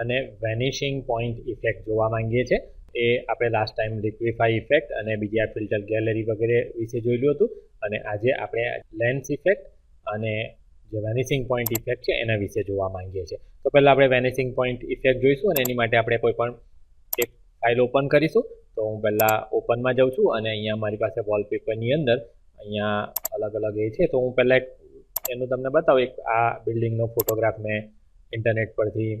અને vanishing point effect જોવા માંગીએ છીએ. એ આપણે લાસ્ટ ટાઈમ લિક્વિફાઈ ઇફેક્ટ અને બીજા ફિલ્ટર ગેલેરી વગેરે વિશે જોયેલું હતું. અને આજે આપણે લેન્સ ઇફેક્ટ અને જે વેનિશિંગ પોઈન્ટ ઇફેક્ટ છે એના વિશે જોવા માંગીએ છીએ. તો પહેલાં આપણે વેનિશિંગ પોઈન્ટ ઇફેક્ટ જોઈશું અને એની માટે આપણે કોઈ પણ એક ફાઇલ ઓપન કરીશું. તો હું પહેલાં ઓપનમાં જાઉં છું અને અહીંયા મારી પાસે વોલપેપરની અંદર અહીંયા અલગ અલગ એ છે. તો હું પહેલાં એક એનું તમને બતાવું. એક આ બિલ્ડિંગનો ફોટોગ્રાફ મેં ઇન્ટરનેટ પરથી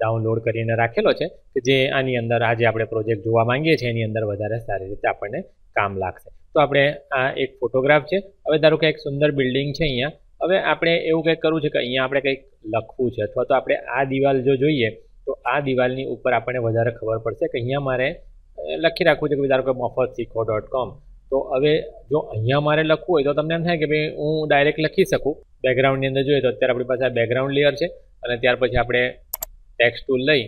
ડાઉનલોડ કરીને રાખેલો છે કે જે આની અંદર આજે આપણે પ્રોજેક્ટ જોવા માંગીએ છીએ, એની અંદર વધારે સારી રીતે આપણને કામ લાગશે. તો આપણે આ એક ફોટોગ્રાફ છે. હવે ધારો કે એક સુંદર બિલ્ડિંગ છે અહીંયા. હવે આપણે એવું કંઈક કરવું છે કે અહીંયા આપણે કંઈક લખવું છે અથવા તો આપણે આ દિવાલ જો જોઈએ, તો આ દિવાલની ઉપર આપણને વધારે ખબર પડશે કે અહીંયા મારે લખી રાખવું છે કે ધારો કે મફત શીખો ડોટ કોમ તો હવે જો અહીંયા મારે લખવું હોય તો તમને એમ થાય કે ભાઈ હું ડાયરેક્ટ લખી શકું. બેકગ્રાઉન્ડની અંદર જોઈએ તો અત્યારે આપણી પાસે આ બેકગ્રાઉન્ડ લેયર છે અને ત્યાર પછી આપણે ટેક્સ્ટ ટૂલ લઈ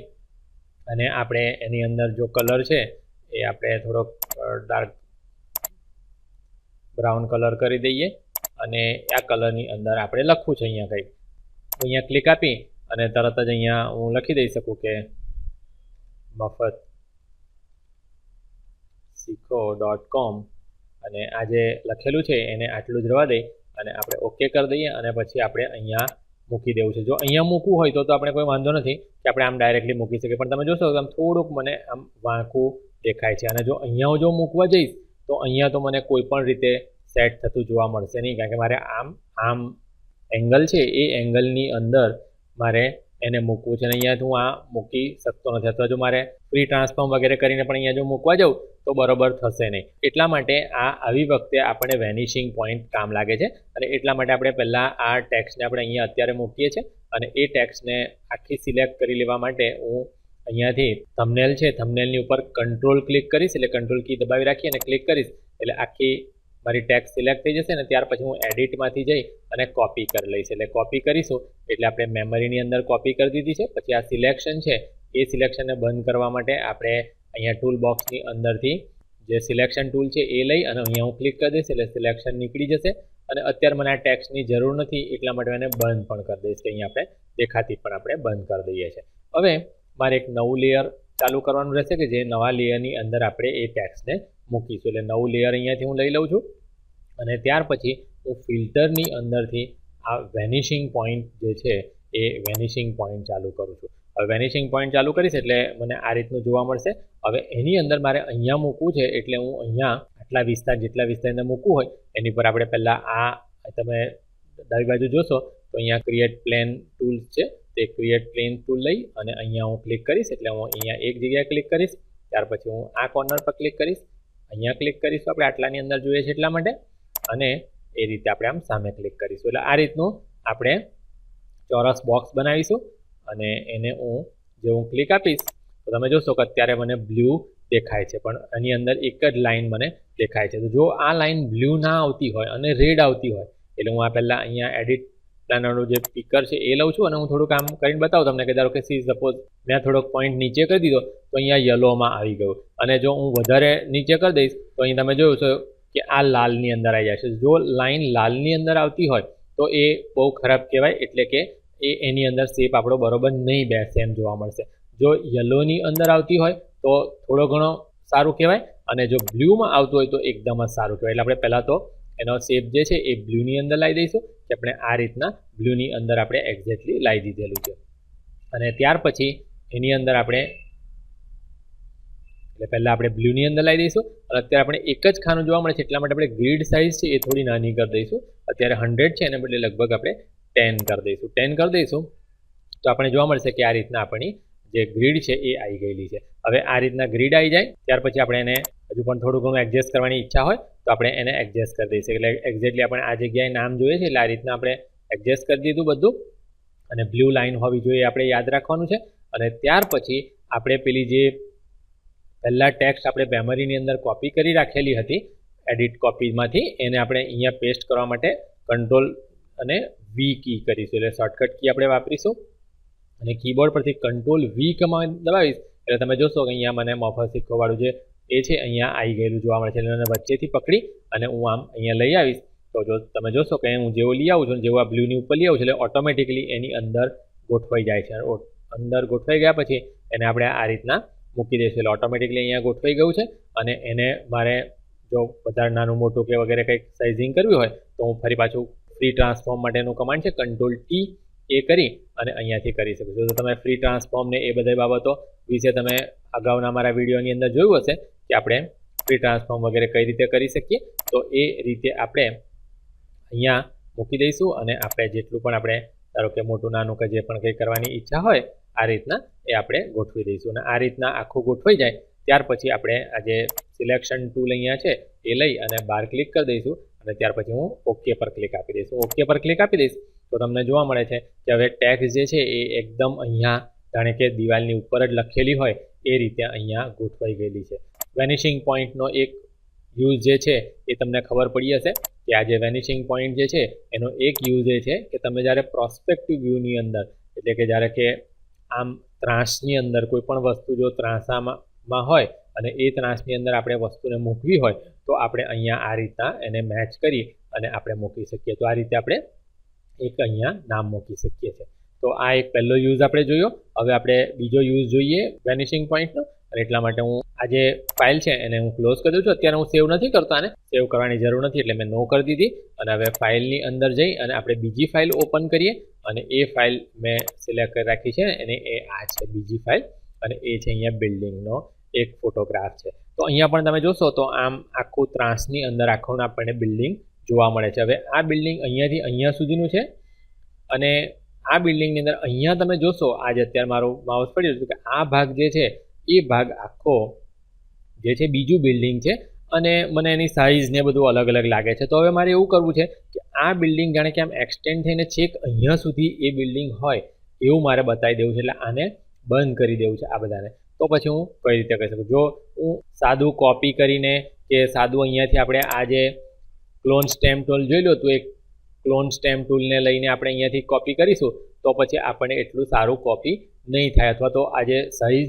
અને આપણે એની અંદર જો કલર છે, એ આપણે થોડોક ડાર્ક બ્રાઉન કલર કરી દઈએ અને આ કલરની અંદર આપણે લખવું છે અહીંયા કંઈક. અહીંયા ક્લિક આપી અને તરત જ અહીંયા હું લખી દઈ શકું કે મફત શીખો ડોટ કોમ અને આ જે લખેલું છે એને આટલું જ રવા દઈ અને આપણે ઓકે કરી દઈએ અને પછી આપણે અહીંયા મૂકી દેવું છે. જો અહીંયા મૂકવું હોય તો આપણે કોઈ વાંધો નથી કે આપણે આમ ડાયરેક્ટલી મૂકી શકીએ. પણ તમે જોશો તો આમ થોડુંક મને આમ વાંકું દેખાય છે. અને જો અહીંયા જો મૂકવા જઈશ તો અહીંયા તો મને કોઈ પણ રીતે સેટ થતું જોવા મળશે નહીં. કારણ કે મારે આમ આમ એંગલ છે એ એંગલની અંદર મારે એને મૂકવું છે. અને અહીંયા હું આ મૂકી શકતો નથી. અથવા જો મારે ફ્રી ટ્રાન્સફોર્મ વગેરે કરીને પણ અહીંયા જો મૂકવા જાઉં, તો બરોબર થશે નહીં. એટલા માટે આ આવી વખતે આપણે વેનિશિંગ પોઈન્ટ કામ લાગે છે અને એટલા માટે આપણે પહેલાં આ ટેક્સને આપણે અહીંયા અત્યારે મૂકીએ છીએ અને એ ટેક્સને આખી સિલેક્ટ કરી લેવા માટે હું અહીંયાથી થમનેલ છે થમનેલની ઉપર કંટ્રોલ ક્લિક કરીશ, એટલે કંટ્રોલ કી દબાવી રાખી અને ક્લિક કરીશ, એટલે આખી મારી ટેક્સ સિલેક્ટ થઈ જશે ને ત્યાર પછી હું એડિટમાંથી જઈ અને કોપી કરી લઈશ. એટલે કોપી કરીશું, એટલે આપણે મેમરીની અંદર કોપી કરી દીધી છે, પછી આ સિલેક્શન છે એ સિલેક્શનને બંધ કરવા માટે આપણે અહીંયા ટૂલ બોક્સની અંદરથી જે સિલેક્શન ટૂલ છે એ લઈ અને અહીંયા હું ક્લિક કરી દઈશ એટલે સિલેક્શન નીકળી જશે. અને અત્યારે મને આ ટેક્સની જરૂર નથી એટલા માટે એને બંધ પણ કરી દઈશ કે અહીંયા આપણે દેખાતી પણ આપણે બંધ કરી દઈએ છીએ. હવે મારે એક નવું લેયર ચાલુ કરવાનું રહેશે કે જે નવા લેયરની અંદર આપણે એ ટેક્સને મૂકીશું. એટલે નવું લેયર અહીંયાથી હું લઈ લઉં છું. અને ત્યાર પછી હું ફિલ્ટરની અંદરથી આ વેનિશિંગ પોઈન્ટ જે છે એ વેનિશિંગ પોઈન્ટ ચાલુ કરું છું. હવે વેનિશિંગ પોઈન્ટ ચાલુ કરીશ એટલે મને આ રીતનું જોવા મળશે. હવે એની અંદર મારે અહીંયા મૂકવું છે એટલે હું અહીંયા આટલા વિસ્તાર જેટલા વિસ્તાર અંદર મૂકવું હોય, એની પર આપણે પહેલાં આ તમે ડાબી બાજુ જોશો, તો અહીંયા ક્રિએટ પ્લેન ટૂલ્સ છે. તે ક્રિએટ પ્લેન ટૂલ લઈ અને અહીંયા હું ક્લિક કરીશ એટલે હું અહીંયા એક જગ્યાએ ક્લિક કરીશ. ત્યાર પછી હું આ કોર્નર પર ક્લિક કરીશ. અહીંયા ક્લિક કરીશું આપણે આટલાની અંદર જોઈએ છે એટલા માટે. અને એ રીતે આપણે આમ સામે ક્લિક કરીશું. એટલે આ રીતનું આપણે ચોરસ બોક્સ બનાવીશું અને એને હું, જે હું ક્લિક આપીશ, તો તમે જોશો કે અત્યારે મને બ્લુ દેખાય છે, પણ એની અંદર એક જ લાઈન મને દેખાય છે. તો જો આ લાઇન બ્લુ ના આવતી હોય અને રેડ આવતી હોય, એટલે હું આ પહેલાં અહીંયા એડિટ પ્લાનરનું જે પિકર છે એ લઉં છું અને હું થોડું કામ કરીને બતાવું તમને કે ધારો કે સી સપોઝ મેં થોડોક પોઈન્ટ નીચે કરી દીધો, તો અહીંયા યલોમાં આવી ગયું. અને જો હું વધારે નીચે કરી દઈશ, તો અહીં તમે જોયું છો કે આ લાલની અંદર આવી જશે જો લાઈન લાલની અંદર આવતી હોય તો એ બહુ ખરાબ કહેવાય, એટલે કે એ એની અંદર શેપ આપણો બરોબર નહીં બેસે એમ જોવા મળશે. જો યલોની અંદર આવતી હોય, તો થોડો ઘણો સારું કહેવાય, અને જો બ્લ્યુમાં આવતું હોય તો એકદમ જ સારું કહેવાય. એટલે આપણે પહેલાં તો એનો શેપ જે છે એ બ્લ્યુની અંદર લાવી દઈશું, કે આપણે આ રીતના બ્લ્યુની અંદર આપણે એક્ઝેક્ટલી લાવી દીધેલું છે. અને ત્યાર પછી એની અંદર આપણે, એટલે પહેલાં આપણે બ્લ્યુની અંદર લાવી દઈશું, અને અત્યારે આપણે એક જ ખાનું જોવા મળે છે, એટલા માટે આપણે ગ્રીડ સાઇઝ છે એ થોડી નાની કરી દઈશું. અત્યારે હંડ્રેડ છે, એને બદલે લગભગ આપણે ટેન કરી દઈશું. ટેન કરી દઈશું, તો આપણે જોવા મળશે કે આ રીતના આપણી જે ગ્રીડ છે, એ આવી ગયેલી છે. હવે આ રીતના ગ્રીડ આવી જાય, ત્યાર પછી આપણે એને હજુ પણ થોડું ઘણું એડજસ્ટ કરવાની ઈચ્છા હોય, તો આપણે એને એડજસ્ટ કરી દઈશું. એટલે એક્ઝેક્ટલી આપણે આ જગ્યાએ નામ જોઈએ છે, એટલે આ રીતના આપણે એડજસ્ટ કરી દીધું બધું. અને બ્લુ લાઇન હોવી જોઈએ આપણે યાદ રાખવાનું છે. અને ત્યાર પછી આપણે પેલી જે પહેલાં ટેક્સ્ટ આપણે મેમરીની અંદર કોપી કરી રાખેલી હતી એડિટ કોપીમાંથી એને આપણે અહીંયા પેસ્ટ કરવા માટે કંટ્રોલ અને વી કી કરીશું. એટલે શોર્ટકટ કી આપણે વાપરીશું. અને કીબોર્ડ પરથી કંટ્રોલ વી કમાન્ડ દબાવીશ. એટલે તમે જોશો કે અહીંયા મને મફત શીખવાવાળું જે એ છે, અહીંયા આવી ગયેલું જોવા મળે છે. એટલે એને વચ્ચેથી પકડી અને હું આમ અહીંયા લઈ આવીશ. તો જો તમે જોશો કે હું જેવો લઈ આવું છું જેવું આ બ્લુની ઉપર લઈ આવું છું, એટલે ઓટોમેટિકલી એની અંદર ગોઠવાઈ જાય છે. અંદર ગોઠવાઈ ગયા પછી એને આપણે આ રીતના મૂકી દઈશું. એટલે ઓટોમેટિકલી અહીંયા ગોઠવાઈ ગયું છે અને એને મારે જો વધારે નાનું મોટું કે વગેરે કંઈક સાઇઝિંગ કરવી હોય, તો હું ફરી પાછું ફ્રી ટ્રાન્સફોર્મ માટેનું કમાન્ડ છે કંટ્રોલ ટી એ કરી અને અહીંયાથી કરી શકો છો. તો તમે ફ્રી ટ્રાન્સફોર્મને એ બધી બાબતો વિશે તમે અગાઉના મારા વિડીયોની અંદર જોયું હશે કે આપણે ફ્રી ટ્રાન્સફોર્મ વગેરે કઈ રીતે કરી શકીએ, તો એ રીતે આપણે અહીંયા મૂકી દઈશું અને આપણે જેટલું પણ આપણે, ધારો કે મોટું નાનું કે જે પણ કંઈ કરવાની ઈચ્છા હોય, આ રીતના એ આપણે ગોઠવી દઈશું. અને આ રીતના આખું ગોઠવાઈ જાય ત્યાર પછી આપણે આ જે સિલેક્શન ટૂલ અહીંયા છે, એ લઈ અને બાર ક્લિક કરી દઈશું અને ત્યાર પછી હું ઓકે પર ક્લિક આપી દઈશ. ઓકે પર ક્લિક આપી દઈશ તો તમને જોવા મળે છે કે હવે ટેક્સ જે છે એ એકદમ અહીંયા, જાણે કે દિવાલની ઉપર જ લખેલી હોય, એ રીતે અહીંયા ગોઠવાઈ ગયેલી છે. વેનિશિંગ પોઈન્ટનો એક યુઝ જે છે એ તમને ખબર પડી હશે કે આ જે વેનિશિંગ પોઈન્ટ જે છે, એનો એક યુઝ એ છે કે તમે જ્યારે પ્રોસ્પેક્ટિવ વ્યૂની અંદર, એટલે કે જ્યારે કે આમ ત્રાસની અંદર કોઈ પણ વસ્તુ જો ત્રાસામાં હોય અને એ ત્રાસની અંદર આપણે વસ્તુને મૂકવી હોય, તો આપણે અહીંયા આ રીતના એને મેચ કરી અને આપણે મૂકી શકીએ. તો આ રીતે આપણે એક અહીંયા નામ મૂકી શકીએ છીએ. તો આ એક પહેલો યુઝ આપણે જોયો. હવે આપણે બીજો યુઝ જોઈએ વેનિશિંગ પોઈન્ટનો અને એટલા માટે હું આ જે ફાઇલ છે એને હું ક્લોઝ કરી દઉં છું. અત્યારે હું સેવ નથી કરતો આને. સેવ કરવાની જરૂર નથી એટલે મેં નો કરી દીધી. અને હવે ફાઇલની અંદર જઈ અને આપણે બીજી ફાઇલ ઓપન કરીએ. અને એ ફાઇલ મેં સિલેક્ટ કરી રાખી છે અને એ આ છે બીજી ફાઇલ અને એ છે અહીંયા બિલ્ડિંગનો એક ફોટોગ્રાફ છે. તો અહીંયા પણ તમે જોશો તો આમ આખું ત્રાસની અંદર આખું આપણને બિલ્ડિંગ જોવા મળે છે. હવે આ બિલ્ડિંગ અહીંયાથી અહીંયા સુધીનું છે અને આ બિલ્ડિંગની અંદર અહીંયા તમે જોશો, આજે અત્યારે મારું માઉસ પડ્યું હતું કે આ ભાગ જે છે, એ ભાગ આખો જે છે બીજું બિલ્ડિંગ છે અને મને એની સાઇઝ ને બધું અલગ અલગ લાગે છે. તો હવે મારે એવું કરવું છે કે આ બિલ્ડિંગ જાણે કે આમ એક્સટેન્ડ થઈને છેક અહીંયા સુધી એ બિલ્ડિંગ હોય એવું મારે બતાવી દેવું છે. એટલે આને બંધ કરી દેવું છે આ બધાને. તો પછી હું કઈ રીતે કરી શકું? જો હું સાદું કોપી કરીને કે સાદું અહીંયાથી આપણે આ જે ક્લોન સ્ટેમ્પ ટૂલ જોઈ લો, તો એક ક્લોન સ્ટેમ્પ ટૂલને લઈને આપણે અહીંયાથી કોપી કરીશું, તો પછી આપણને એટલું સારું કોપી નહીં થાય. અથવા તો આ જે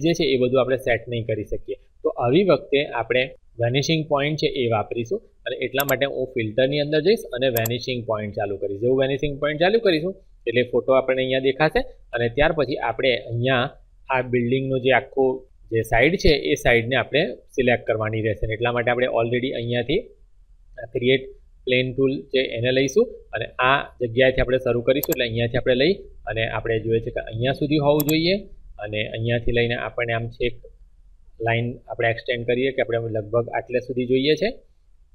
જે છે એ બધું આપણે સેટ નહીં કરી શકીએ. તો આવી વખતે આપણે વેનિશિંગ પોઈન્ટ છે એ વાપરીશું અને એટલા માટે હું ફિલ્ટરની અંદર જઈશ અને વેનિશિંગ પોઈન્ટ ચાલુ કરીશ. જેવું વેનિશિંગ પોઈન્ટ ચાલુ કરીશું, એટલે ફોટો આપણે અહીંયા દેખાશે અને ત્યાર પછી આપણે અહીંયા આ બિલ્ડિંગનું જે આખું જે સાઈડ છે, એ સાઈડને આપણે સિલેક્ટ કરવાની રહેશે એટલા માટે આપણે ઓલરેડી અહીંયાથી ક્રિએટ પ્લેન ટૂલ છે એને લઈશું અને આ જગ્યાએથી આપણે શરૂ કરીશું એટલે અહીંયાથી આપણે લઈ અને આપણે જોઈએ છે કે અહીંયા સુધી હોવું જોઈએ અને અહીંયાથી લઈને આપણને આમ છેક લાઈન આપણે એક્સટેન્ડ કરીએ કે આપણે લગભગ આટલે સુધી જોઈએ છે.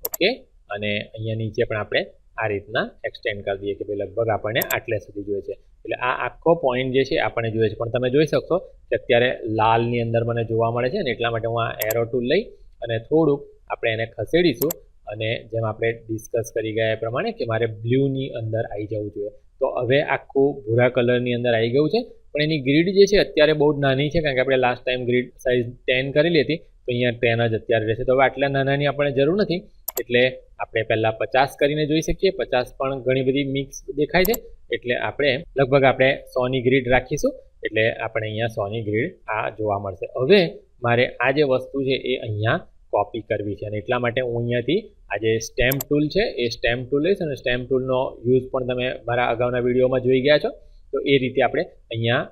ઓકે અને અહીંયા નીચે પણ આપણે આ રીતના એક્સટેન્ડ કરી દઈએ કે ભાઈ લગભગ આપણને આટલે સુધી જોઈએ છે. એટલે આ આખો પોઈન્ટ જે છે આપણને જોઈએ છે. પણ તમે જોઈ શકશો કે અત્યારે લાલની અંદર મને જોવા મળે છે ને એટલા માટે હું આ એરો ટૂલ લઈ અને થોડુંક આપણે એને ખસેડીશું અને જેમ આપણે ડિસ્કસ કરી ગયા પ્રમાણે કે મારે બ્લ્યુની અંદર આવી જવું જોઈએ. તો હવે આખું ભૂરા કલરની અંદર આવી ગયું છે. પણ એની ગ્રીડ જે છે અત્યારે બહુ જ નાની છે કારણ કે આપણે last time grid size ten કરેલી હતી. તો અહીંયા ટેન જ અત્યારે રહેશે. તો હવે આટલા નાનાની આપણને જરૂર નથી. એટલે આપણે પહેલાં પચાસ કરીને જોઈ શકીએ. પચાસ પણ ઘણી બધી મિક્સ દેખાય છે. એટલે આપણે લગભગ આપણે સોની ગ્રીડ રાખીશું. એટલે આપણે અહીંયા સોની ગ્રીડ આ જોવા મળશે. હવે મારે આ જે વસ્તુ છે એ અહીંયા કોપી કરવી છે અને એટલા માટે હું અહીંયાથી આ જે સ્ટેમ્પ ટૂલ છે એ સ્ટેમ્પ ટૂલ લઈશ અને સ્ટેમ્પ ટૂલનો યુઝ પણ તમે મારા અગાઉના વિડીયોમાં જોઈ ગયા છો. તો એ રીતે આપણે અહીંયા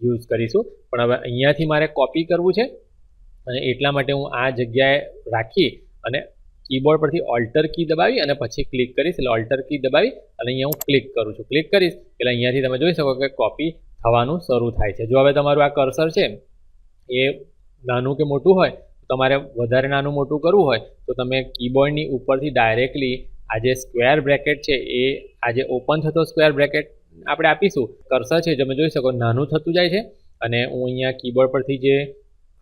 યુઝ કરીશું. પણ હવે અહીંયાથી મારે કોપી કરવું છે અને એટલા માટે હું આ જગ્યાએ રાખી અને કીબોર્ડ પરથી ઓલ્ટર કી દબાવી અને પછી ક્લિક કરીશ. એટલે ઓલ્ટર કી દબાવી અને અહીંયા હું ક્લિક કરું છું. ક્લિક કરીશ એટલે અહીંયાથી તમે જોઈ શકો કે કોપી થવાનું શરૂ થાય છે. જો હવે તમારું આ કર્સર છે, એ નાનું કે મોટું હોય તમારે વધારે નાનું મોટું કરવું હોય, તો તમે કીબોર્ડની ઉપરથી ડાયરેક્ટલી આ જે સ્ક્વેર બ્રેકેટ છે, એ આ જે ઓપન થતો સ્ક્વેર બ્રેકેટ આપણે આપીશું. કર્સર છે, તમે જોઈ શકો નાનું થતું જાય છે અને હું અહીંયા કીબોર્ડ પરથી જે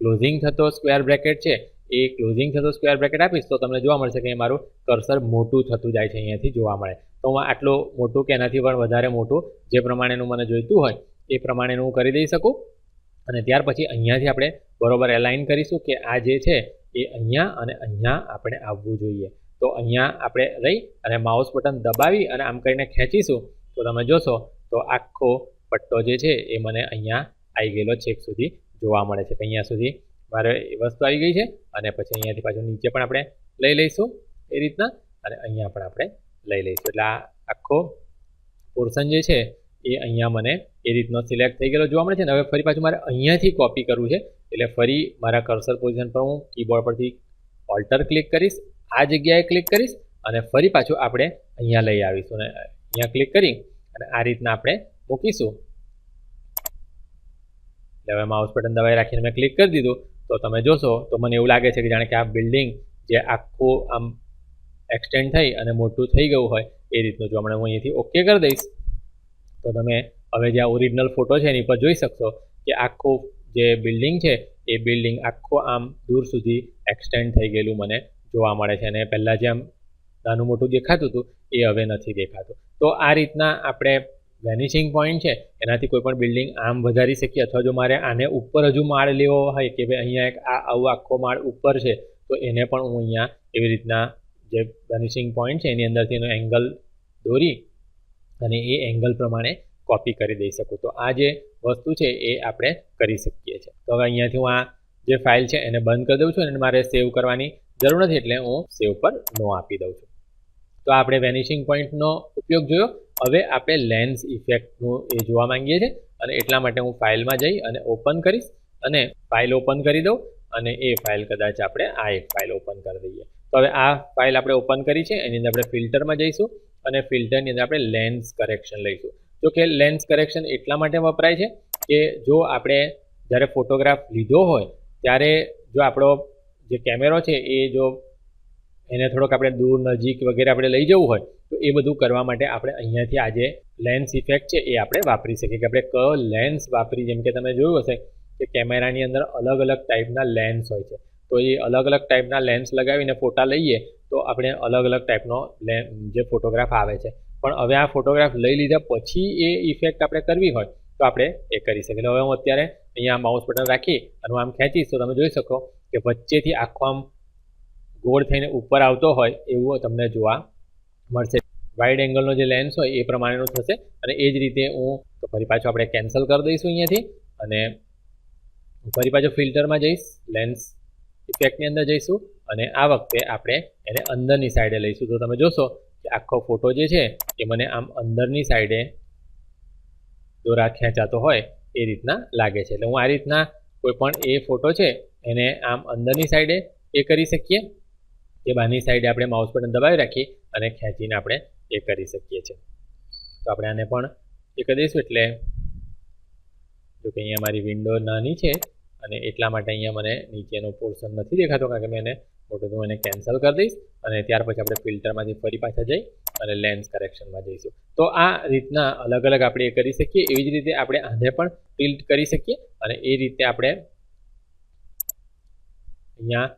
ક્લોઝિંગ થતો સ્ક્વેર બ્રેકેટ છે એ ક્લોઝિંગ થતો સ્ક્વેર બ્રેકેટ આપીશ, તો તમને જોવા મળશે કે મારું કર્સર મોટું થતું જાય છે અહીંયાથી જોવા મળે. તો હું આટલું મોટું કે એનાથી પણ વધારે મોટું જે પ્રમાણેનું મને જોઈતું હોય, એ પ્રમાણેનું હું કરી દઈ શકું. અને ત્યાર પછી અહીંયાથી આપણે બરોબર એલાઇન કરીશું કે આ જે છે એ અહીંયા અને અહીંયા આપણે આવવું જોઈએ. તો અહીંયા આપણે રહી અને માઉસ બટન દબાવી અને આમ કરીને ખેંચીશું. તો તમે જોશો, તો આખો પટ્ટો જે છે એ મને અહીંયા આવી ગયેલો છેક સુધી જોવા મળે છે અહીંયા સુધી મારે વસ્તુ આવી ગઈ છે અને પછી અહીંયાથી પાછું નીચે પણ આપણે લઈ લઈશું એ રીતના અને અહીંયા પણ આપણે લઈ લઈશું. એટલે આ આખો પોર્શન જે છે એ અહીંયા મને એ રીતનો સિલેક્ટ થઈ ગયેલો જોવા મળે છે ને હવે ફરી પાછું મારે અહીંયાથી કોપી કરવું છે. એટલે ફરી મારા કર્સર પોઝિશન પર હું કીબોર્ડ પરથી ઓલ્ટર ક્લિક કરીશ, આ જગ્યાએ ક્લિક કરીશ અને ફરી પાછું આપણે અહીંયા લઈ આવીશું. અને અહીંયા ક્લિક કરી અને આ રીતના આપણે મૂકીશું. એટલે હવે માઉસ બટન દબાઈ રાખીને મેં ક્લિક કરી દીધું. તો તમે જોશો, તો મને એવું લાગે છે કે જાણે કે આ બિલ્ડિંગ જે આખું આમ એક્સટેન્ડ થઈ અને મોટું થઈ ગયું હોય, એ રીતનું જો હમણાં હું અહીંયાથી ઓકે કરી દઈશ. તો તમે હવે જે આ ઓરિજિનલ ફોટો છે એની પર જોઈ શકશો કે આખું જે બિલ્ડિંગ છે, એ બિલ્ડિંગ આખું આમ દૂર સુધી એક્સટેન્ડ થઈ ગયેલું મને જોવા મળે છે અને પહેલાં જે આમ નાનું મોટું દેખાતું હતું, એ હવે નથી દેખાતું. તો આ રીતના આપણે વેનિશિંગ પોઈન્ટ છે, એનાથી કોઈ પણ બિલ્ડિંગ આમ વધારી શકીએ અથવા જો મારે આને ઉપર હજુ માળ લેવો હોય કે ભાઈ અહીંયા એક આ આવું આખો માળ ઉપર છે, તો એને પણ હું અહીંયા એવી રીતના જે વેનિશિંગ પોઈન્ટ છે એની અંદરથી એનો એંગલ દોરી અને એ એંગલ પ્રમાણે કોપી કરી દઈ શકું. તો આ જે વસ્તુ છે એ આપણે કરી શકીએ છીએ. તો હવે અહીંયાથી હું આ જે ફાઇલ છે એને બંધ કરી દઉં છું અને મારે સેવ કરવાની જરૂર નથી એટલે હું સેવ પર નો આપી દઉં છું. તો આપણે વેનિશિંગ પોઈન્ટનો ઉપયોગ જોયો. હવે આપણે લેન્સ ઇફેક્ટનું એ જોવા માંગીએ છીએ અને એટલા માટે હું ફાઇલમાં જઈ અને ઓપન કરીશ અને ફાઇલ ઓપન કરી દઉં અને એ ફાઇલ કદાચ આપણે આ એક ફાઇલ ઓપન કરી દઈએ. તો હવે આ ફાઇલ આપણે ઓપન કરી છે, એની અંદર આપણે ફિલ્ટરમાં જઈશું અને ફિલ્ટરની અંદર આપણે લેન્સ કરેક્શન લઈશું. જો કે લેન્સ કરેક્શન એટલા માટે વપરાય છે કે જો આપણે જ્યારે ફોટોગ્રાફ લીધો હોય, ત્યારે જો આપણો જે કેમેરો છે એ જો એને થોડોક આપણે દૂર, નજીક વગેરે આપણે લઈ જવું હોય, તો એ બધું કરવા માટે આપણે અહીંયાથી આજે લેન્સ ઇફેક્ટ છે એ આપણે વાપરી શકીએ. કે આપણે ક લેન્સ વાપરી, જેમ કે તમે જોયું હશે કે કેમેરાની અંદર અલગ અલગ ટાઈપના લેન્સ હોય છે. તો એ અલગ અલગ ટાઈપના લેન્સ લગાવીને ફોટા લઈએ, તો આપણે અલગ અલગ ટાઈપનો જે ફોટોગ્રાફ આવે છે. પણ હવે આ ફોટોગ્રાફ લઈ લીધા પછી એ ઇફેક્ટ આપણે કરવી હોય, તો આપણે એ કરી શકીએ. હવે હું અત્યારે અહીંયા માઉસ બટન રાખી અને આમ ખેંચીશ, તો તમે જોઈ શકો કે વચ્ચેથી આખો આમ ગોળ થઈને ઉપર આવતો હોય એવું તમને જોવા મળશે. વાઇડ એંગલનો જે લેન્સ હોય એ પ્રમાણેનું થશે અને એ જ રીતે હું તો ફરી પાછું આપણે કેન્સલ કરી દઈશું અહીંયાથી અને ફરી પાછું ફિલ્ટરમાં જઈશ લેન્સ ઇફેક્ટની અંદર જઈશું અને આ વખતે આપણે એને અંદરની સાઈડે લઈશું. તો તમે જોશો કે આખો ફોટો જે છે એ મને આમ અંદરની સાઈડે દોરા ખેંચાતો હોય એ રીતના લાગે છે. એટલે હું આ રીતના કોઈ પણ એ ફોટો છે એને આમ અંદરની સાઈડે એ કરી શકીએ કે બહારની સાઈડે આપણે માઉસ બટન દબાવી રાખી અને ખેંચીને આપણે એ કરી શકીએ છીએ. તો આપણે આને પણ એ કરી દઈશું એટલે જો કે અહીંયા મારી વિન્ડો નાની છે અને એટલા માટે અહીંયા મને નીચેનો પોર્શન નથી દેખાતો કારણ કે મેં એને મોટું હું એને કેન્સલ કરી દઈશ અને ત્યાર પછી આપણે ફિલ્ટરમાંથી ફરી પાછા જઈ અને લેન્સ કરેક્શનમાં જઈશું. તો આ રીતના અલગ અલગ આપણે એ કરી શકીએ, એવી જ રીતે આપણે આને પણ ટિલ્ટ કરી શકીએ અને એ રીતે આપણે અહીંયા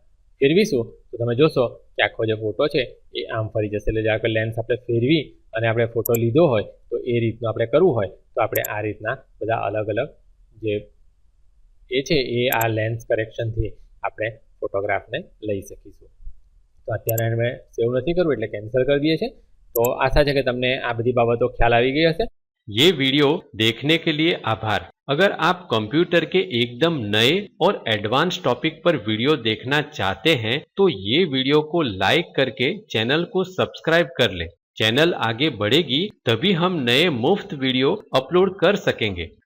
ફેરવીશું, તો તમે જોશો કે આખો જે ફોટો છે, એ આમ ફરી જશે. એટલે જ્યારે લેન્સ આપણે ફેરવી અને આપણે ફોટો લીધો હોય, તો એ રીતનું આપણે કરવું હોય, તો આપણે આ રીતના બધા અલગ અલગ જે એ છે, એ આ લેન્સ કરેક્શનથી આપણે ફોટોગ્રાફને લઈ શકીશું. તો અત્યારે મેં સેવ નથી કરવું, એટલે કેન્સલ કરી દઈએ છીએ. તો આશા છે કે તમને આ બધી બાબતો ખ્યાલ આવી ગઈ હશે. ये वीडियो देखने के लिए आभार। अगर आप कंप्यूटर के एकदम नए और एडवांस टॉपिक पर वीडियो देखना चाहते हैं तो ये वीडियो को लाइक करके चैनल को सब्सक्राइब कर लें। चैनल आगे बढ़ेगी, तभी हम नए मुफ़्त वीडियो अपलोड कर सकेंगे।